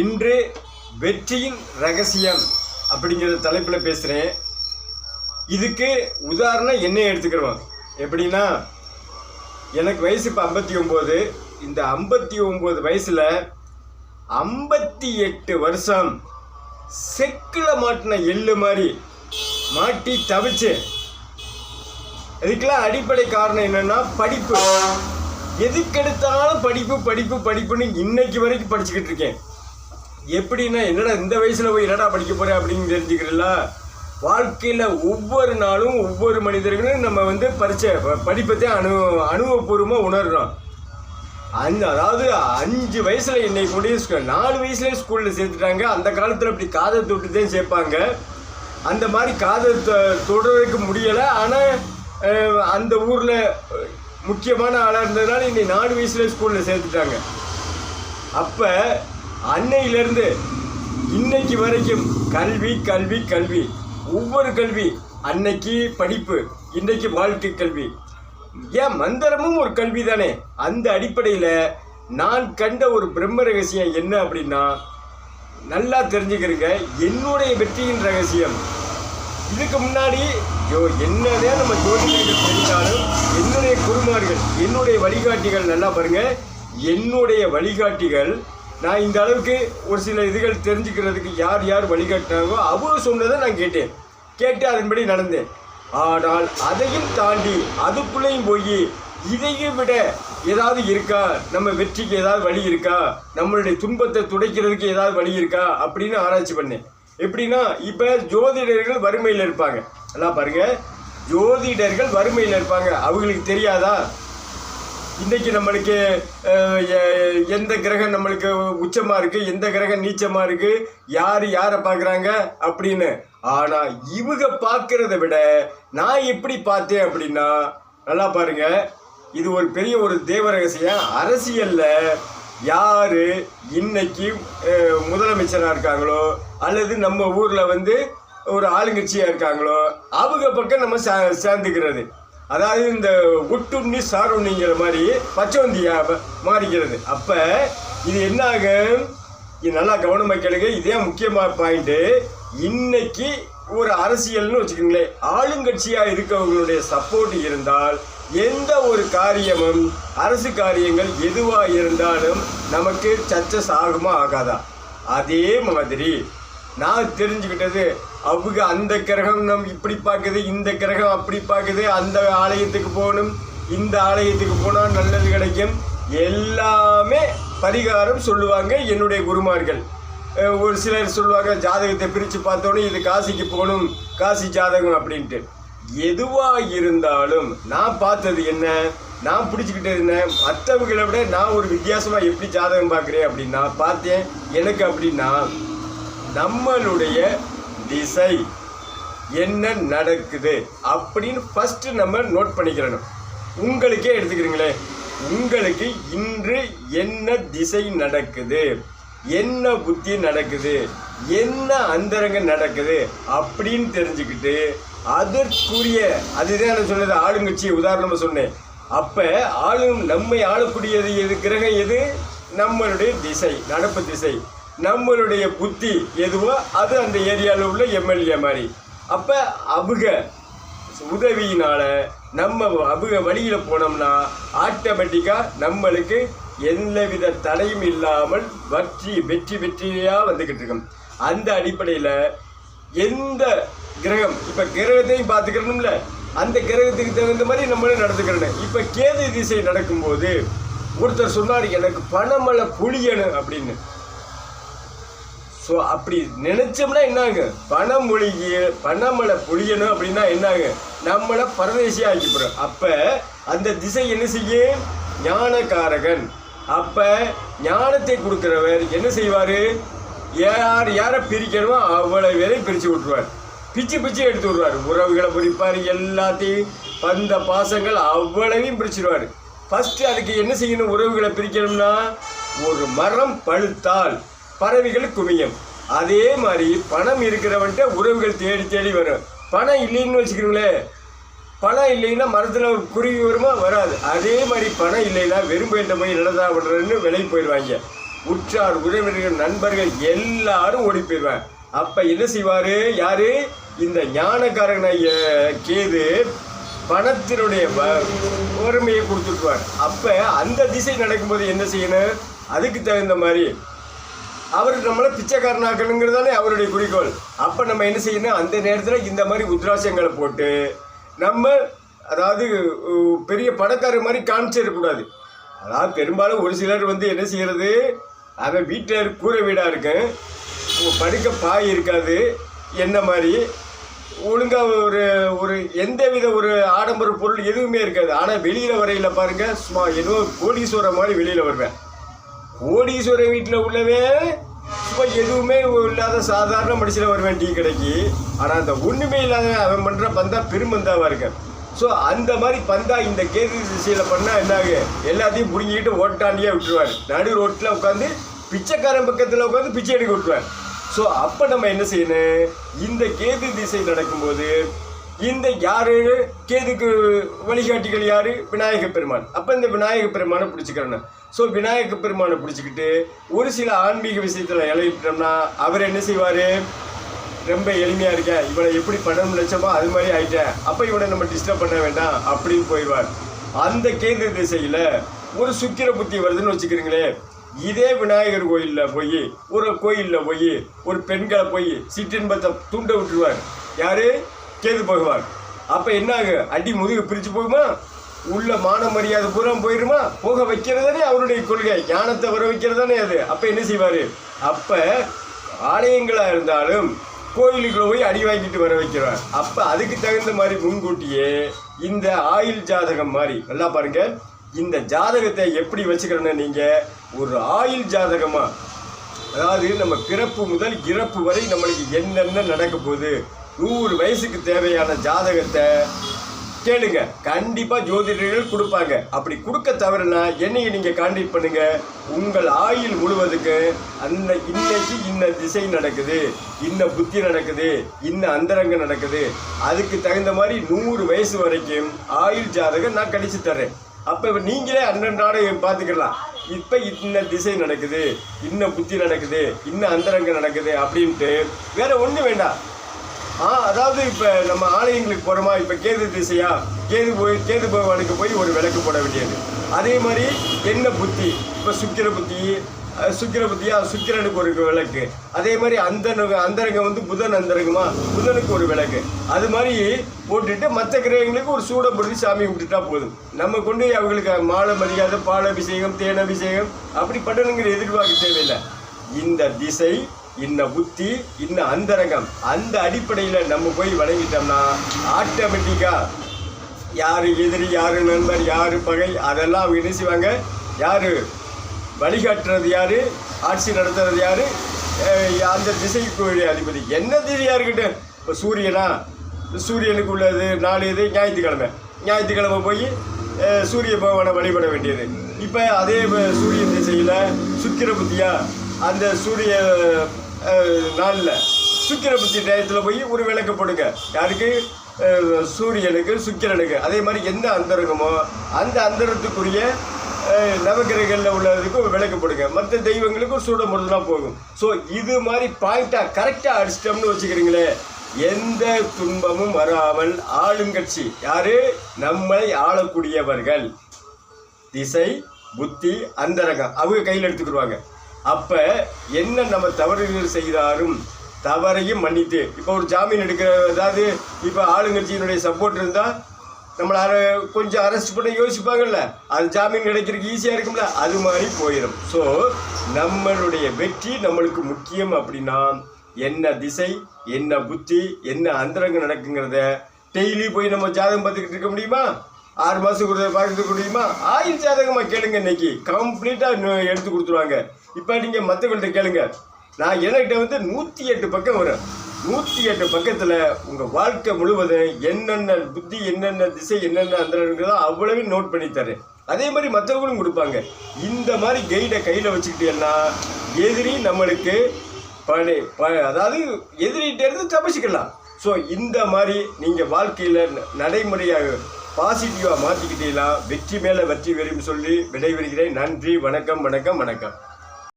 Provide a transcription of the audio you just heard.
இன்று வெற்றியின் ரகசியம் அப்படிங்கிற தலைப்பில் பேசுகிறேன் இதுக்கு உதாரணம் என்னையை எடுத்துக்கிறோம் எப்படின்னா எனக்கு வயசு இப்போ ஐம்பத்தி ஒம்பது இந்த ஐம்பத்தி ஒம்பது வயசில் ஐம்பத்தி எட்டு வருஷம் செக்கில் மாட்டின எள்ளு மாதிரி மாட்டி தவிச்சேன் இதுக்கெல்லாம் அடிப்படை காரணம் என்னன்னா படிப்பு. எதுக்கெடுத்தாலும் படிப்பு படிப்பு படிப்புன்னு இன்னைக்கு வரைக்கும் படிச்சுக்கிட்டு இருக்கேன். எப்படின்னா என்னடா இந்த வயசில் போய் என்னடா படிக்க போகிறேன் அப்படின்னு தெரிஞ்சுக்கிறீங்களா வாழ்க்கையில் ஒவ்வொரு நாளும் ஒவ்வொரு மனிதர்களும் நம்ம வந்து பரிச்சை படிப்பத்தை அனு அனுபவபூர்வமாக உணர்கிறோம் அஞ்சு அதாவது அஞ்சு வயசில் என்னை கொண்டு நாலு வயசுலேயே ஸ்கூலில் சேர்த்துட்டாங்க. அந்த காலத்தில் அப்படி காதல் தொட்டு தான் சேர்ப்பாங்க. அந்த மாதிரி காதல் தொ- தொடர்றதுக்கு முடியலை. ஆனால் அந்த ஊரில் முக்கியமான ஆளாக இருந்ததுனால இன்னைக்கு நாலு வயசுலேயே ஸ்கூலில் சேர்த்துட்டாங்க. அப்போ அன்னையிலிருந்து இன்னைக்கு வரைக்கும் கல்வி கல்வி கல்வி. ஒவ்வொரு கல்வி அன்னைக்கு படிப்பு இன்னைக்கு வாழ்க்கை கல்வி. ஏன் மந்திரமும் ஒரு கல்வி தானே? அந்த அடிப்படையில் நான் கண்ட ஒரு பிரம்ம ரகசியம் என்ன அப்படின்னா நல்லா தெரிஞ்சுக்கிறீங்க என்னுடைய வெற்றியின் ரகசியம். இதுக்கு முன்னாடி யோ என்னதே நம்ம ஜோதிடர்கள் படித்தாலும் என்னுடைய குருமார்கள் என்னுடைய வழிகாட்டிகள் நல்லா பாருங்கள் என்னுடைய வழிகாட்டிகள் நான் இந்த அளவுக்கு ஒரு சில இதுகள் தெரிஞ்சுக்கிறதுக்கு யார் யார் வழிகாட்டினாங்களோ அவங்க சொன்னதை நான் கேட்டேன். கேட்டு அதன்படி நடந்தேன். ஆனால் அதையும் தாண்டி அதுக்குள்ளேயும் போய் இதையும் விட ஏதாவது இருக்கா? நம்ம வெற்றிக்கு ஏதாவது வழி இருக்கா? நம்மளுடைய துன்பத்தை துடைக்கிறதுக்கு ஏதாவது வழி இருக்கா? அப்படின்னு ஆராய்ச்சி பண்ணேன். எப்படின்னா இப்போ ஜோதிடர்கள் வறுமையில் இருப்பாங்க. எல்லாம் பாருங்கள் ஜோதிடர்கள் வறுமையில் இருப்பாங்க. அவங்களுக்கு தெரியாதா? இன்னைக்கு நம்மளுக்கு எந்த கிரகம் நம்மளுக்கு உச்சமாக இருக்கு எந்த கிரகம் நீச்சமாக இருக்கு யார் யாரை பார்க்குறாங்க அப்படின்னு. ஆனால் இவங்க பார்க்கறத விட நான் எப்படி பார்த்தேன் அப்படின்னா நல்லா பாருங்க. இது ஒரு பெரிய ஒரு தேவ ரகசியம் அரசியலில் யார் இன்னைக்கு முதலமைச்சராக இருக்காங்களோ அல்லது நம்ம ஊரில் வந்து ஒரு ஆளுங்கட்சியாக இருக்காங்களோ அவங்க பக்கம் நம்ம சே- சேர்ந்துக்கிறது. அதாவது இந்த ஒட்டுண்ணி சாருண்ணிங்கிற மாதிரி பச்சவந்தியாக மாறிக்கிறது. அப்போ இது என்ன ஆகும் இது நல்லா கவனமாக கேளுங்க. இதே முக்கியமான பாயிண்ட்டு இன்னைக்கு ஒரு அரசியல்னு வச்சுக்கோங்களேன். ஆளுங்கட்சியாக இருக்கவங்களுடைய சப்போர்ட் இருந்தால் எந்த ஒரு காரியமும் அரசு காரியங்கள் எதுவாக இருந்தாலும் நமக்கு சச்சஸ் ஆகுமா ஆகாதா? அதே மாதிரி நான் தெரிஞ்சுக்கிட்டது அவங்க அந்த கிரகம் நம் இப்படி பார்க்குது இந்த கிரகம் அப்படி பார்க்குது அந்த ஆலயத்துக்கு போகணும் இந்த ஆலயத்துக்கு போனால் நல்லது கிடைக்கும். எல்லாமே பரிகாரம் சொல்லுவாங்க என்னுடைய குருமார்கள். ஒரு சிலர் சொல்லுவாங்க ஜாதகத்தை பிரித்து பார்த்தோன்னே இது காசிக்கு போகணும் காசி ஜாதகம் அப்படின்ட்டு. எதுவாக இருந்தாலும் நான் பார்த்தது என்ன நான் பிடிச்சிக்கிட்டது என்ன மற்றவங்களை விட நான் ஒரு வித்தியாசமாக எப்படி ஜாதகம் பார்க்குறேன் அப்படின்னா பார்த்தேன். எனக்கு அப்படின்னா நம்மளுடைய திசை என்ன நடக்குது அப்படின்னு ஃபஸ்ட்டு நம்ம நோட் பண்ணிக்கிறணும். உங்களுக்கே எடுத்துக்கிறீங்களே. உங்களுக்கு இன்று என்ன திசை நடக்குது? என்ன புத்தி நடக்குது? என்ன அந்தரங்க நடக்குது? அப்படின்னு தெரிஞ்சுக்கிட்டு அதற்குரிய அதுதான் நான் சொன்னது ஆளுங்கட்சி உதாரணமாக சொன்னேன். அப்போ ஆளும் நம்மை ஆளக்கூடியது எது? கிரகம் எது? நம்மளுடைய திசை நடப்பு திசை. நம்மளுடைய புத்தி எதுவோ அது அந்த ஏரியாவில் உள்ள எம்எல்ஏ மாதிரி. அப்போ அவங்க உதவியினால் நம்ம அவங்க வழியில் போனோம்னா ஆட்டோமேட்டிக்காக நம்மளுக்கு எந்தவித தடையும் இல்லாமல் வெற்றி வெற்றி வெற்றியாக வந்துக்கிட்டு இருக்கும். அந்த அடிப்படையில் எந்த கிரகம் இப்போ கிரகத்தையும் பார்த்துக்கணும்ல அந்த கிரகத்துக்கு தகுந்த மாதிரி நம்மளும் நடந்துக்கிறணும். இப்போ கேது திசை நடக்கும்போது ஒருத்தர் சொன்னார் எனக்கு பணமலை பொழியணும் அப்படின்னு. ஸோ அப்படி நினைச்சோம்னா என்னாங்க? பணம் மொழிகி பணமலை பொழியணும் அப்படின்னா என்னாங்க? நம்மளை பரதேசியாக ஆக்கிப்படுறோம் அப்போ அந்த திசை என்ன செய்யும் ஞானக்காரகன். அப்போ ஞானத்தை கொடுக்குறவர் என்ன செய்வார்? யார் யாரை பிரிக்கணுமோ அவ்வளவு வேலையும் பிரிச்சு விட்டுருவார். பிச்சு பிச்சு எடுத்து விடுவார். உறவுகளை பிரிப்பார் எல்லாத்தையும் பந்த பாசங்கள் அவ்வளவையும் பிரிச்சிடுவார் ஃபஸ்ட்டு அதுக்கு என்ன செய்யணும்? உறவுகளை பிரிக்கணும்னா ஒரு மரம் பழுத்தால் பறவைகள் குவியும். அதே மாதிரி பணம் இருக்கிறவன்ட்ட உறவுகள் தேடி தேடி வரும். பணம் இல்லைன்னு வச்சுக்கிறீங்களே பணம் இல்லைன்னா மரத்தில் குருவி வருமா? வராது. அதே மாதிரி பணம் இல்லைன்னா வெறும் போயிட்ட போய் என்னடா விடுறதுன்னு விலைக்கு போயிடுவாங்க. உற்றார் உறவினர்கள் நண்பர்கள் எல்லாரும் ஓடி போயிடுவாங்க. அப்போ என்ன செய்வார்? யார்? இந்த ஞானக்காரனாய கேது பணத்தினுடைய வ- வறுமையை கொடுத்துட்டுவார். அப்போ அந்த திசை நடக்கும்போது என்ன செய்யணும்? அதுக்கு தகுந்த மாதிரி அவர் நம்மளை பிச்சைக்காரனாக்கணுங்கிறது தானே அவருடைய குறிக்கோள். அப்போ நம்ம என்ன செய்யணும்? அந்த நேரத்தில் இந்த மாதிரி உத்ராசங்களை போட்டு நம்ம அதாவது பெரிய பணக்காரர் மாதிரி காமிச்சிடக்கூடாது அதாவது பெரும்பாலும் ஒரு சிலர் வந்து என்ன செய்கிறது அவன் வீட்டில் கூரை வீடாக இருக்கு படுக்க பாய் இருக்காது. என்ன மாதிரி? ஒழுங்காக ஒரு ஒரு எந்த வித ஒரு ஆடம்பர பொருள் எதுவுமே இருக்காது. ஆனால் வெளியில் வரையில் பாருங்க சும்மா ஏதோ கோடீஸ்வரம் மாதிரி வெளியில் வருவேன். கோடீஸ்வரர் வீட்டில் உள்ளவே சும்மா எதுவுமே இல்லாத சாதாரண மனுஷன் வருவேன் டீ கடைக்கு. ஆனால் அந்த ஒன்றுமே இல்லாத அவன் பண்ணுற பந்தா பெருமந்தாவாக இருக்கேன் ஸோ அந்த மாதிரி பந்தா இந்த கேது திசையில் பண்ணால் என்னாகு? எல்லாத்தையும் பிடிங்கிக்கிட்டு ஓட்டாண்டியே விட்டுருவார். நடு ரோட்டில் உட்காந்து பிச்சைக்காரன் பக்கத்தில் உட்காந்து பிச்சை எடுக்க விட்டுருவார். ஸோ அப்போ நம்ம என்ன செய்யணும்? இந்த கேது திசை நடக்கும்போது இந்த யாரு? கேதுக்கு வழிகாட்டிகள் யாரு? விநாயக பெருமான். அப்ப இந்த விநாயக பெருமானை பிடிச்சிக்கிறேன் ஸோ விநாயக பெருமானை பிடிச்சிக்கிட்டு ஒரு சில ஆன்மீக விஷயத்துல இழைவிட்டோம்னா அவர் என்ன செய்வார்? ரொம்ப எளிமையா இருக்கேன் இவனை எப்படி பணம் நினைச்சோமோ அது மாதிரி ஆயிட்டேன் அப்ப இவனை நம்ம டிஸ்டர்ப் பண்ண வேண்டாம் அப்படின்னு போயிடுவார். அந்த கேந்திர திசையில ஒரு சுக்கிர புத்தி வருதுன்னு வச்சுக்கிறீங்களே இதே விநாயகர் கோயிலில் போய் ஒரு கோயிலில் போய் ஒரு பெண்களை போய் சிற்றின்பத்தை தூண்ட விட்டுருவார். யாரு? கேது பகவான். அப்ப என்ன ஆகும் அடி முதுகு பிரிச்சு போகுமா? உள்ள மான மரியாதை பூரா போயிருமா? போக வைக்கிறதானே அவருடைய கொள்கை. ஞானத்தை வர வைக்கிறதானே அது. அப்ப என்ன செய்வாரு? அப்ப ஆலயங்களா இருந்தாலும் கோயிலுக்குள்ள போய் அடி வாங்கிட்டு வர வைக்கிறார். அப்ப அதுக்கு தகுந்த மாதிரி முன்கூட்டியே இந்த ஆயுள் ஜாதகம் மாதிரி நல்லா பாருங்க. இந்த ஜாதகத்தை எப்படி வச்சுக்கிறேன்னு நீங்க ஒரு ஆயுள் ஜாதகமா அதாவது நம்ம பிறப்பு முதல் இறப்பு வரை நம்மளுக்கு என்னென்ன நடக்க போகுது? நூறு வயசுக்கு தேவையான ஜாதகத்தை கேளுங்க. கண்டிப்பா ஜோதிடர்கள் கொடுப்பாங்க. அப்படி கொடுக்க தவறுனா என்னைய நீங்க கான்டாக்ட் பண்ணுங்க. உங்கள் ஆயுள் முழுவதுக்கு அந்த இன்னைக்கு இன்ன திசை நடக்குது. இன்ன புத்தி நடக்குது. இன்ன அந்தரங்கம் நடக்குது. அதுக்கு தகுந்த மாதிரி நூறு வயசு வரைக்கும் ஆயுள் ஜாதகம் நான் கழிச்சு தர்றேன். அப்ப நீங்களே அன்னன்றாட பார்த்துக்கலாம் இப்ப இன்ன திசை நடக்குது. இன்ன புத்தி நடக்குது. இன்ன அந்தரங்கம் நடக்குது அப்படின்ட்டு வேற ஒண்ணு வேண்டாம். ஆ அதாவது இப்போ நம்ம ஆலயங்களுக்கு போகிறோமா இப்போ கேது திசையா? கேது போய் கேது பகவானுக்கு போய் ஒரு விளக்கு போட வேண்டியது. அதே மாதிரி என்ன புத்தி? இப்போ சுக்கிர புத்தி சுக்கிர புத்தியா? சுக்கிரனுக்கு ஒரு விளக்கு. அதே மாதிரி அந்த அந்தரங்கம் வந்து புதன் அந்தரங்கமா? புதனுக்கு ஒரு விளக்கு. அது மாதிரி போட்டுட்டு மற்ற கிரகங்களுக்கு ஒரு சூடம் போட்டு சாமி கும்பிட்டுட்டா போதும். நம்ம கொண்டு அவங்களுக்கு மாலை மரியாதை பால் அபிஷேகம் தேன் அபிஷேகம் அப்படி பண்ணணுங்கிற எதிர்பார்க்க தேவையில்லை. இந்த திசை இன்ன புத்தி இன்ன அந்தரங்கம். அந்த அடிப்படையில் நம்ம போய் வழங்கிட்டோம்னா ஆட்டோமேட்டிக்காக யார் எதிரி யார் நண்பர் யார் பகை அதெல்லாம் அவங்க என்ன செய்வாங்க? யார்? வழிகாட்டுறது யார்? ஆட்சி நடத்துறது யார்? அந்த திசைக்கு அதிபதி. என்ன திசையாக இருக்கட்டும். இப்போ சூரியனா? சூரியனுக்கு உள்ளது நாலு இது ஞாயிற்றுக்கிழமை. ஞாயிற்றுக்கிழமை போய் சூரிய பகவானை வழிபட வேண்டியது. இப்போ அதே சூரிய திசையில் சுக்கிர புத்தியா அந்த சூரிய நாளில். சுக்கிர புத்தி டயத்தில் போய் ஒரு விளக்கு போடுங்க. யாருக்கு? சூரியனுக்கு சுக்கிரனுக்கு. அதே மாதிரி எந்த அந்தரங்கமோ அந்த அந்தரத்துக்குரிய நவகிரகங்களில் உள்ளதுக்கு விளக்கு போடுங்க. மற்ற தெய்வங்களுக்கும் சூட தான் போகும். ஸோ இது மாதிரி பாயிண்டாக கரெக்டாக அடிச்சிட்டோம்னு வச்சுக்கிறீங்களே எந்த துன்பமும் வராமல் ஆளுங்கட்சி யாரு? நம்மளை ஆளக்கூடியவர்கள். திசை புத்தி அந்தரகம் அவங்க கையில் எடுத்துக்கிடுவாங்க அப்ப என்ன நம்ம தவறுகள் செய்தாலும் தவறையும் மன்னித்து. இப்போ ஒரு ஜாமீன் எடுக்கிற அதாவது இப்போ ஆளுங்கட்சியினுடைய சப்போர்ட் இருந்தால் நம்மளை கொஞ்சம் அரெஸ்ட் பண்ண யோசிப்பாங்கல்ல. அது ஜாமீன் கிடைக்கிறதுக்கு ஈஸியாக இருக்கும்ல. அது மாதிரி போயிடும் ஸோ நம்மளுடைய வெற்றி நம்மளுக்கு முக்கியம் அப்படின்னா என்ன திசை என்ன புத்தி என்ன அந்தரங்கம் நடக்குங்கிறத டெய்லி போய் நம்ம ஜாதகம் பார்த்துக்கிட்டு இருக்க முடியுமா? ஆறு மாதத்துக்கு கொடுத்த பார்த்துக்க முடியுமா? ஆயுள் ஜாதகமாக கேளுங்க இன்னைக்கு. கம்ப்ளீட்டாக எடுத்து கொடுத்துருவாங்க. இப்போ நீங்கள் மற்றவங்கள்ட்ட கேளுங்க. நான் என்கிட்ட வந்து நூற்றி எட்டு பக்கம் வரும். நூற்றி எட்டு பக்கத்தில் உங்கள் வாழ்க்கை முழுவதும் என்னென்ன புத்தி என்னென்ன திசை என்னென்ன அந்தரங்கிறதோ அவ்வளவு நோட் பண்ணி தரேன். அதே மாதிரி மற்றவங்களும் கொடுப்பாங்க. இந்த மாதிரி கைடை கையில் வச்சுக்கிட்டீங்கன்னா எதிரி நம்மளுக்கு பணி ப அதாவது எதிரிகிட்டேருந்து தப்பிச்சுக்கலாம். ஸோ இந்த மாதிரி நீங்கள் வாழ்க்கையில் நடைமுறையாக பாசிட்டிவாக மாற்றிக்கிட்டீங்களா? வெற்றி மேலே வெற்றி வரும் சொல்லி விடைபெறுகிறேன். நன்றி வணக்கம் வணக்கம் வணக்கம்.